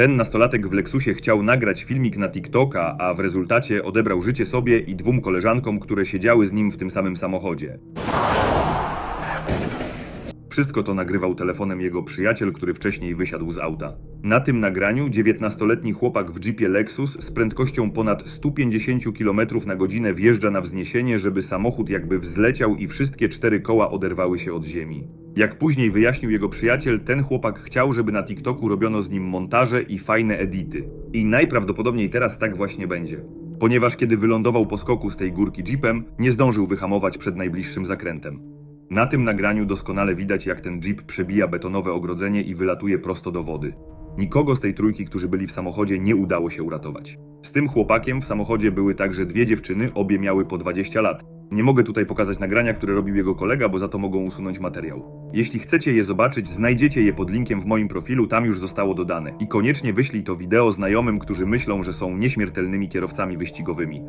Ten nastolatek w Lexusie chciał nagrać filmik na TikToka, a w rezultacie odebrał życie sobie i dwóm koleżankom, które siedziały z nim w tym samym samochodzie. Wszystko to nagrywał telefonem jego przyjaciel, który wcześniej wysiadł z auta. Na tym nagraniu 19-letni chłopak w jeepie Lexus z prędkością ponad 150 km na godzinę wjeżdża na wzniesienie, żeby samochód jakby wzleciał i wszystkie cztery koła oderwały się od ziemi. Jak później wyjaśnił jego przyjaciel, ten chłopak chciał, żeby na TikToku robiono z nim montaże i fajne edity. I najprawdopodobniej teraz tak właśnie będzie. Ponieważ kiedy wylądował po skoku z tej górki jeepem, nie zdążył wyhamować przed najbliższym zakrętem. Na tym nagraniu doskonale widać, jak ten jeep przebija betonowe ogrodzenie i wylatuje prosto do wody. Nikogo z tej trójki, którzy byli w samochodzie, nie udało się uratować. Z tym chłopakiem w samochodzie były także dwie dziewczyny, obie miały po 20 lat. Nie mogę tutaj pokazać nagrania, które robił jego kolega, bo za to mogą usunąć materiał. Jeśli chcecie je zobaczyć, znajdziecie je pod linkiem w moim profilu, tam już zostało dodane. I koniecznie wyślij to wideo znajomym, którzy myślą, że są nieśmiertelnymi kierowcami wyścigowymi.